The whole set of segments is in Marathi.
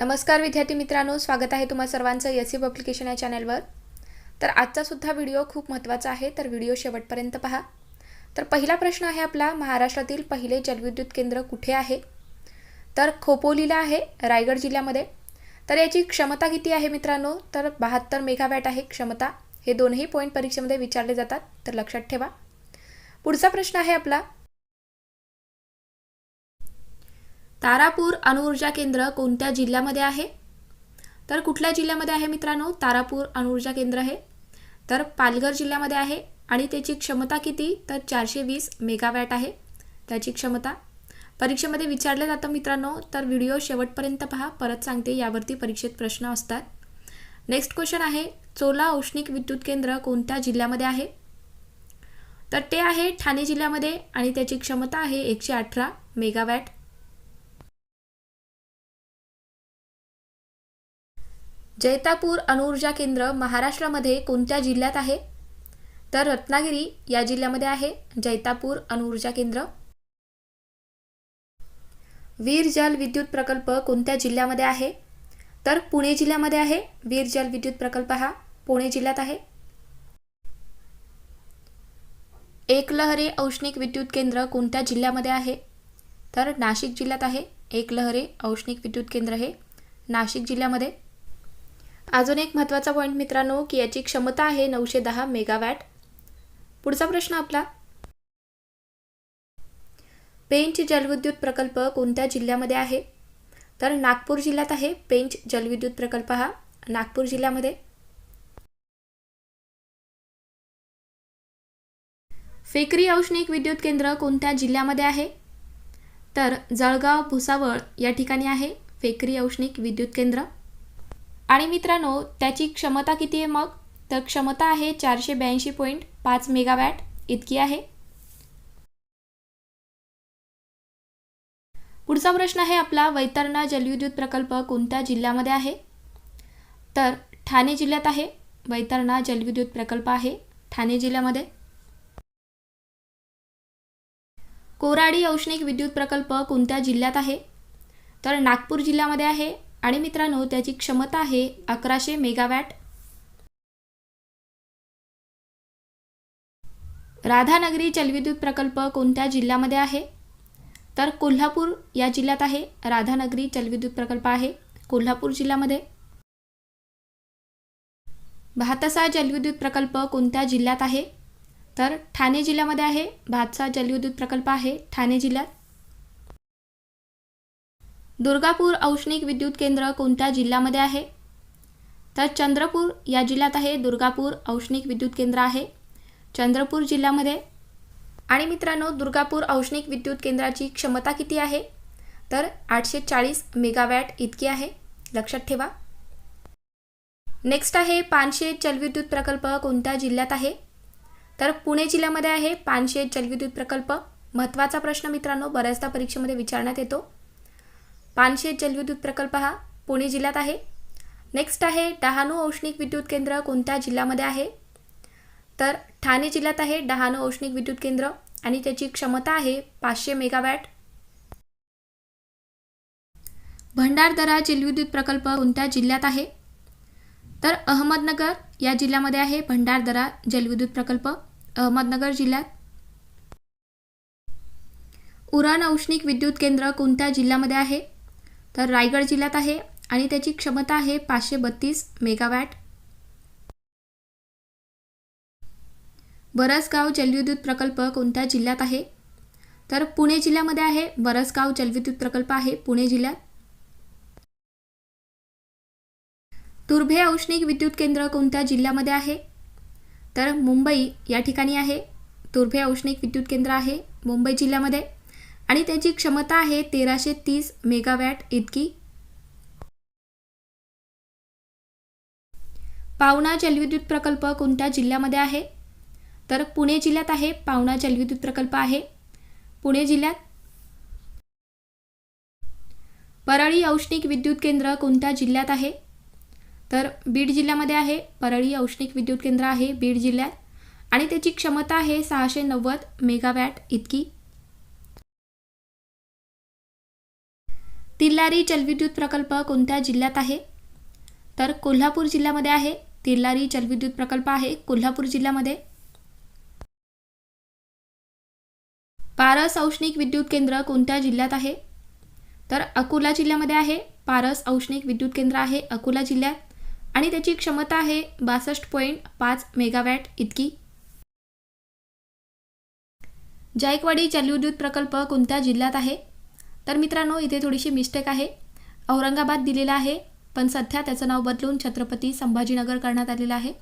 नमस्कार विद्यार्थी मित्रांनो स्वागत आहे तुम्हा सर्वांचं एस सी पब्लिकेशन या चॅनलवर तर आजचासुद्धा व्हिडिओ खूप महत्त्वाचा आहे तर व्हिडिओ शेवटपर्यंत पहा. तर पहिला प्रश्न आहे आपला महाराष्ट्रातील पहिले जलविद्युत केंद्र कुठे आहे? तर खोपोलीला आहे रायगड जिल्ह्यामध्ये. तर याची क्षमता किती आहे मित्रांनो? तर बहात्तर मेगावॅट आहे क्षमता. हे दोनही पॉईंट परीक्षेमध्ये विचारले जातात तर लक्षात ठेवा. पुढचा प्रश्न आहे आपला तारापूर अणुऊर्जा केंद्र कोणत्या जिल्ह्यामध्ये आहे? तर कुठल्या जिल्ह्यामध्ये आहे मित्रांनो? तारापूर अणुऊर्जा केंद्र हे तर पालघर जिल्ह्यामध्ये आहे आणि त्याची क्षमता किती? तर चारशे वीस मेगावॅट आहे त्याची क्षमता. परीक्षेमध्ये विचारलं जातं मित्रांनो तर व्हिडिओ शेवटपर्यंत पहा. परत सांगते यावरती परीक्षेत प्रश्न असतात. नेक्स्ट क्वेश्चन आहे चोला औष्णिक विद्युत केंद्र कोणत्या जिल्ह्यामध्ये आहे? तर ते आहे ठाणे जिल्ह्यामध्ये आणि त्याची क्षमता आहे एकशे अठरा मेगावॅट. जैतापूर अणुऊर्जा केंद्र महाराष्ट्रामध्ये कोणत्या जिल्ह्यात आहे? तर रत्नागिरी या जिल्ह्यामध्ये आहे. जैतापूर अणुऊर्जा केंद्र. वीर जल विद्युत प्रकल्प कोणत्या जिल्ह्यामध्ये आहे? तर पुणे जिल्ह्यामध्ये आहे. वीर जल विद्युत प्रकल्प हा पुणे जिल्ह्यात आहे. एकलहरे औष्णिक विद्युत केंद्र कोणत्या जिल्ह्यामध्ये आहे? तर नाशिक जिल्ह्यात आहे. एकलहरे औष्णिक विद्युत केंद्र हे नाशिक जिल्ह्यामध्ये. अजून एक महत्त्वाचा पॉईंट मित्रांनो की याची क्षमता आहे नऊशे दहा मेगावॅट पुढचा प्रश्न आपला. पेंच जलविद्युत प्रकल्प कोणत्या जिल्ह्यामध्ये आहे? तर नागपूर जिल्ह्यात आहे पेंच जलविद्युत प्रकल्प हा. नागपूर जिल्ह्यामध्ये. फेकरी औष्णिक विद्युत केंद्र कोणत्या जिल्ह्यामध्ये आहे? तर जळगाव भुसावळ या ठिकाणी आहे फेकरी औष्णिक विद्युत केंद्र. आणि मित्रांनो त्याची क्षमता किती आहे मग? तर क्षमता आहे चारशे ब्याऐंशी पॉईंट पाच मेगावॅट. इतकी आहे. पुढचा प्रश्न आहे आपला वैतरणा जलविद्युत प्रकल्प कोणत्या जिल्ह्यामध्ये आहे? तर ठाणे जिल्ह्यात आहे वैतरणा जलविद्युत प्रकल्प आहे ठाणे जिल्ह्यामध्ये. कोराडी औष्णिक विद्युत प्रकल्प कोणत्या जिल्ह्यात आहे? तर नागपूर जिल्ह्यामध्ये आहे आणि मित्रांनो त्याची क्षमता आहे अकराशे मेगावॅट. राधानगरी जलविद्युत प्रकल्प कोणत्या जिल्ह्यामध्ये आहे? तर कोल्हापूर या जिल्ह्यात आहे राधानगरी जलविद्युत प्रकल्प आहे कोल्हापूर जिल्ह्यामध्ये. भातसा जलविद्युत प्रकल्प कोणत्या जिल्ह्यात आहे? तर ठाणे जिल्ह्यामध्ये आहे भातसा जलविद्युत प्रकल्प आहे ठाणे जिल्ह्यात. दुर्गापूर औष्णिक विद्युत केंद्र कोणत्या जिल्ह्यामध्ये आहे? तर चंद्रपूर या जिल्ह्यात आहे दुर्गापूर औष्णिक विद्युत केंद्र आहे. चंद्रपूर जिल्ह्यामध्ये आणि मित्रांनो दुर्गापूर औष्णिक विद्युत केंद्राची क्षमता किती आहे? तर आठशे चाळीस मेगावॅट इतकी आहे. लक्षात ठेवा. नेक्स्ट आहे पानशे जलविद्युत प्रकल्प कोणत्या जिल्ह्यात आहे? तर पुणे जिल्ह्यामध्ये आहे पानशे जलविद्युत प्रकल्प. महत्त्वाचा प्रश्न मित्रांनो बऱ्याचदा परीक्षेमध्ये विचारण्यात येतो. पानशेत जलविद्युत प्रकल्प हा पुणे जिल्ह्यात आहे. नेक्स्ट आहे डहाणू औष्णिक विद्युत केंद्र कोणत्या जिल्ह्यामध्ये आहे? तर ठाणे जिल्ह्यात आहे डहाणू औष्णिक विद्युत केंद्र आणि त्याची क्षमता आहे पाचशे मेगावॅट. भंडारदरा जलविद्युत प्रकल्प कोणत्या जिल्ह्यात आहे? तर अहमदनगर या जिल्ह्यामध्ये आहे भंडारदरा जलविद्युत प्रकल्प अहमदनगर जिल्ह्यात. उरण औष्णिक विद्युत केंद्र कोणत्या जिल्ह्यामध्ये आहे? तर रायगड जिल्ह्यात आहे आणि त्याची क्षमता आहे पाचशे बत्तीस मेगावॅट. बरसगाव जलविद्युत प्रकल्प कोणत्या जिल्ह्यात आहे? तर पुणे जिल्ह्यामध्ये आहे बरसगाव जलविद्युत प्रकल्प आहे पुणे जिल्ह्यात. तुर्भे औष्णिक विद्युत केंद्र कोणत्या जिल्ह्यामध्ये आहे? तर मुंबई या ठिकाणी आहे तुर्भे औष्णिक विद्युत केंद्र आहे मुंबई जिल्ह्यामध्ये. आणि त्याची क्षमता आहे तेराशे तीस मेगावॅट इतकी. पावना जलविद्युत प्रकल्प कोणत्या जिल्ह्यामध्ये आहे? तर पुणे जिल्ह्यात आहे पावना जलविद्युत प्रकल्प आहे. पुणे जिल्ह्यात. परळी औष्णिक विद्युत केंद्र कोणत्या जिल्ह्यात आहे? तर बीड जिल्ह्यामध्ये आहे परळी औष्णिक विद्युत केंद्र आहे बीड जिल्ह्यात. आणि त्याची क्षमता आहे सहाशे नव्वद मेगावॅट इतकी. तिल्लारी जलविद्युत प्रकल्प कोणत्या जिल्ह्यात आहे? तर कोल्हापूर जिल्ह्यामध्ये आहे तिल्लारी जलविद्युत प्रकल्प आहे कोल्हापूर जिल्ह्यामध्ये. पारस औष्णिक विद्युत केंद्र कोणत्या जिल्ह्यात आहे? तर अकोला जिल्ह्यामध्ये आहे पारस औष्णिक विद्युत केंद्र आहे अकोला जिल्ह्यात. आणि त्याची क्षमता आहे बासष्ट पॉईंट पाच मेगावॅट इतकी. जायकवाडी जलविद्युत प्रकल्प कोणत्या जिल्ह्यात आहे? तर मित्रांनो इथे थोडीशी मिस्टेक आहे. औरंगाबाद दिलेला आहे पण सध्या त्याचं नाव बदलून छत्रपती संभाजीनगर करण्यात आलेलं आहे.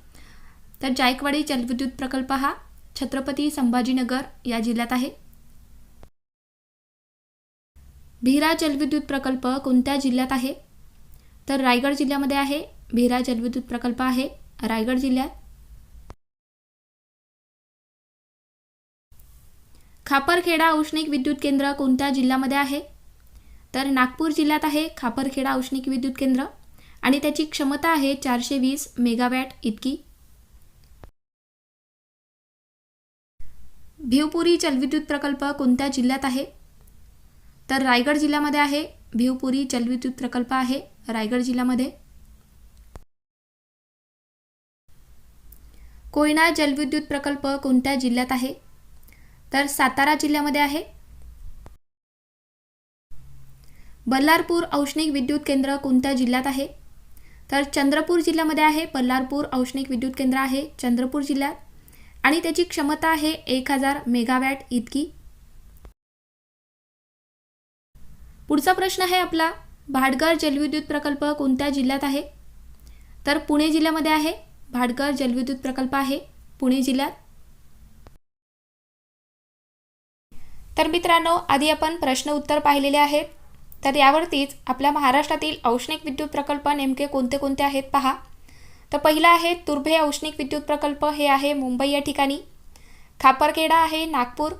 तर जायकवाडी जलविद्युत प्रकल्प हा छत्रपती संभाजीनगर या जिल्ह्यात आहे. भीरा जलविद्युत प्रकल्प कोणत्या जिल्ह्यात आहे? तर रायगड जिल्ह्यामध्ये आहे भीरा जलविद्युत प्रकल्प आहे रायगड जिल्ह्यात. खापरखेडा औष्णिक विद्युत केंद्र कोणत्या जिल्ह्यामध्ये आहे? तर नागपूर जिल्ह्यात आहे खापरखेडा औष्णिक विद्युत केंद्र आणि त्याची क्षमता आहे चारशे वीस मेगावॅट इतकी. भिवपुरी जलविद्युत प्रकल्प कोणत्या जिल्ह्यात आहे? तर रायगड जिल्ह्यामध्ये आहे भिवपुरी जलविद्युत प्रकल्प आहे रायगड जिल्ह्यामध्ये. कोयना जलविद्युत प्रकल्प कोणत्या जिल्ह्यात आहे? तर सातारा जिल्ह्यामध्ये आहे बल्लारपूर औष्णिक विद्युत केंद्र कोणत्या जिल्ह्यात आहे? तर चंद्रपूर जिल्ह्यामध्ये आहे बल्लारपूर औष्णिक विद्युत केंद्र आहे चंद्रपूर जिल्ह्यात. आणि त्याची क्षमता आहे एक हजार मेगावॅट इतकी. पुढचा प्रश्न आहे आपला भाटघर जलविद्युत प्रकल्प कोणत्या जिल्ह्यात आहे? तर पुणे जिल्ह्यामध्ये आहे भाटघर जलविद्युत प्रकल्प आहे पुणे जिल्ह्यात. तर मित्रांनो आधी आपण प्रश्न उत्तर पाहिलेले आहेत. तर यावरतीच आपल्या महाराष्ट्रातील औष्णिक विद्युत प्रकल्प नेमके कोणते कोणते आहेत पहा. तर पहिला आहे तुर्भे औष्णिक विद्युत प्रकल्प. हे आहे मुंबई या ठिकाणी. खापरखेडा आहे नागपूर.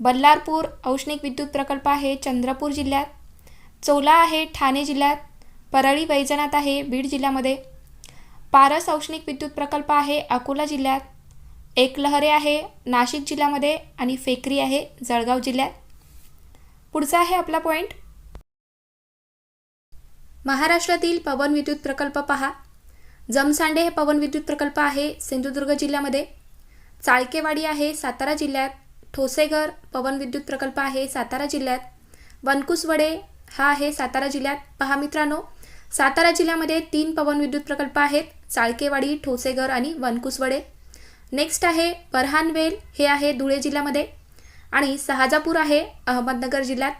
बल्लारपूर औष्णिक विद्युत प्रकल्प आहे चंद्रपूर जिल्ह्यात. चोला आहे ठाणे जिल्ह्यात. परळी वैजनाथ आहे बीड जिल्ह्यामध्ये. पारस औष्णिक विद्युत प्रकल्प आहे अकोला जिल्ह्यात. एकलहरे आहे नाशिक जिल्ह्यामध्ये आणि फेकरी आहे जळगाव जिल्ह्यात. पुढचा आहे आपला पॉईंट महाराष्ट्रातील पवन विद्युत प्रकल्प पहा. जमसांडे हे पवन विद्युत प्रकल्प आहे सिंधुदुर्ग जिल्ह्यामध्ये. चाळकेवाडी आहे सातारा जिल्ह्यात. ठोसेघर पवन विद्युत प्रकल्प आहे सातारा जिल्ह्यात. वनकुसवडे हा आहे सातारा जिल्ह्यात. पहा मित्रांनो सातारा जिल्ह्यामध्ये तीन पवन विद्युत प्रकल्प आहेत चाळकेवाडी ठोसेघर आणि वनकुसवडे. नेक्स्ट आहे परहानवेल हे आहे धुळे जिल्ह्यामध्ये. आणि सहाजापूर आहे अहमदनगर जिल्ह्यात.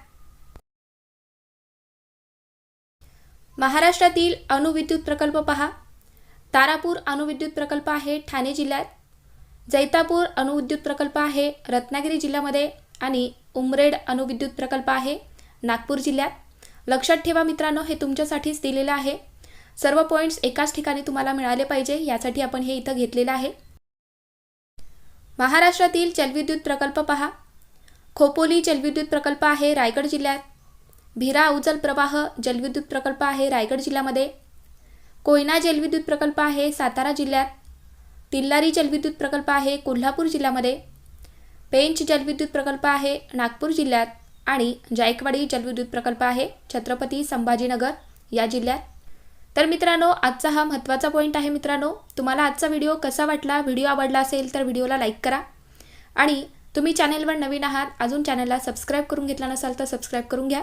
महाराष्ट्रातील अणुविद्युत प्रकल्प पहा. तारापूर अणुविद्युत प्रकल्प आहे ठाणे जिल्ह्यात. जैतापूर अणुविद्युत प्रकल्प आहे रत्नागिरी जिल्ह्यामध्ये आणि उमरेड अणुविद्युत प्रकल्प आहे नागपूर जिल्ह्यात. लक्षात ठेवा मित्रांनो हे तुमच्यासाठीच दिलेलं आहे. सर्व पॉईंट्स एकाच ठिकाणी तुम्हाला मिळाले पाहिजे यासाठी आपण हे इथं घेतलेलं आहे. महाराष्ट्रातील जलविद्युत प्रकल्प पहा. खोपोली जलविद्युत प्रकल्प आहे रायगड जिल्ह्यात. भिरा उजल प्रवाह जलविद्युत प्रकल्प आहे रायगड जिल्ह्यामध्ये. कोयना जलविद्युत प्रकल्प आहे सातारा जिल्ह्यात. तिल्लारी जलविद्युत प्रकल्प आहे कोल्हापूर जिल्ह्यामध्ये. पेंच जलविद्युत प्रकल्प आहे नागपूर जिल्ह्यात आणि जायकवाडी जलविद्युत प्रकल्प आहे छत्रपती संभाजीनगर या जिल्ह्यात. तर मित्रांनो आजचा हा महत्त्वाचा पॉईंट आहे मित्रांनो. तुम्हाला आजचा व्हिडिओ कसा वाटला व्हिडिओ आवडला असेल तर व्हिडिओला लाईक करा. आणि तुम्ही चॅनेलवर नवीन आहात अजून चॅनलला सबस्क्राईब करून घेतला नसाल तर सबस्क्राईब करून घ्या.